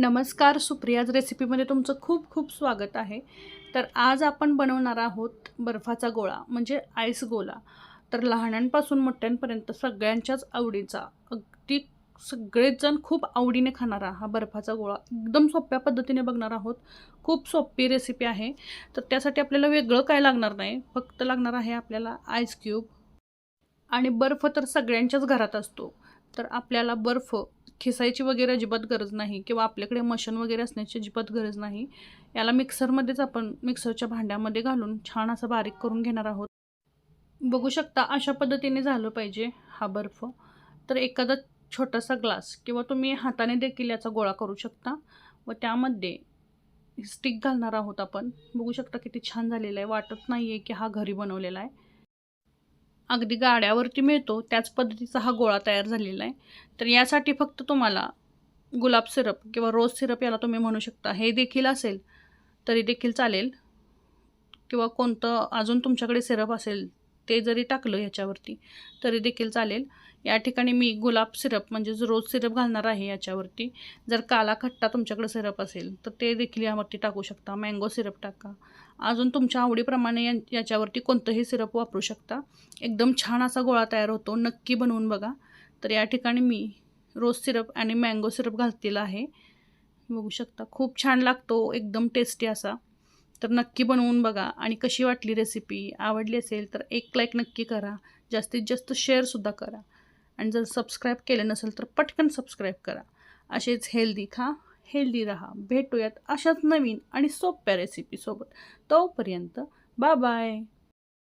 नमस्कार सुप्रियाज रेसिपीमध्ये तुमचं खूप खूप स्वागत आहे. तर आज आपण बनवणार आहोत बर्फाचा गोळा म्हणजे आईस गोळा तर लहानांपासून मोठ्यांपर्यंत सगळ्यांच्याच आवडीचा अगदी सगळेच जण खूप आवडीने खाणारा हा बर्फाचा गोळा एकदम सोप्या पद्धतीने बघणार आहोत. खूप सोपी रेसिपी आहे. तर त्यासाठी आपल्याला वेगळं काय लागणार नाही फक्त लागणार आहे आपल्याला आईस क्यूब. आणि बर्फ तर सगळ्यांच्याच घरात असतो. तर आपल्याला बर्फ खिसायची वगैरे अजिबात गरज नाही किंवा आपल्याकडे मशीन वगैरे असण्याची अजिबात गरज नाही. याला मिक्सरमध्येच आपण मिक्सरच्या भांड्यामध्ये घालून छान असं बारीक करून घेणार आहोत. बघू शकता अशा पद्धतीने झालं पाहिजे हा बर्फ. तर एखादा छोटासा ग्लास किंवा तुम्ही हाताने देखील याचा गोळा करू शकता व त्यामध्ये स्टिक घालणार आहोत आपण. बघू शकता किती छान झालेलं आहे. वाटत नाही आहे की हा घरी बनवलेला आहे. अगदी गाड्यावरती मिळतो त्याच पद्धतीचा हा गोळा तयार झालेला आहे. तर यासाठी फक्त तुम्हाला गुलाब सिरप किंवा रोज सिरप याला तुम्ही म्हणू शकता. हे देखील असेल तरी देखील चालेल. किंवा कोणतं अजून तुमच्याकडे सिरप असेल ते जरी टाकलं ह्याच्यावरती तरी देखील चालेल. या ठिकाणी मी गुलाब सिरप म्हणजेच रोज सिरप घालणार आहे याच्यावरती. जर काला खट्टा तुमच्याकडे सिरप असेल तर ते देखील यावरती टाकू शकता. मँगो सिरप टाका. अजून तुमच्या आवडीप्रमाणे या याच्यावरती कोणतंही सिरप वापरू शकता. एकदम छान असा गोळा तयार होतो. नक्की बनवून बघा. तर या ठिकाणी मी रोज सिरप आणि मँगो सिरप घातलेला आहे. बघू शकता. खूप छान लागतो. एकदम टेस्टी असा. तर नक्की बनवून बघा. आणि कशी वाटली रेसिपी आवडली असेल तर एक लाईक नक्की करा. जास्तीत जास्त शेअरसुद्धा करा. आणि जर सबस्क्राईब केलं नसेल तर पटकन सबस्क्राईब करा. असेच हेल्दी खा हेल्दी राहा. भेटूयात अशाच नवीन आणि सोप्या रेसिपीसोबत तोपर्यंत बाय बाय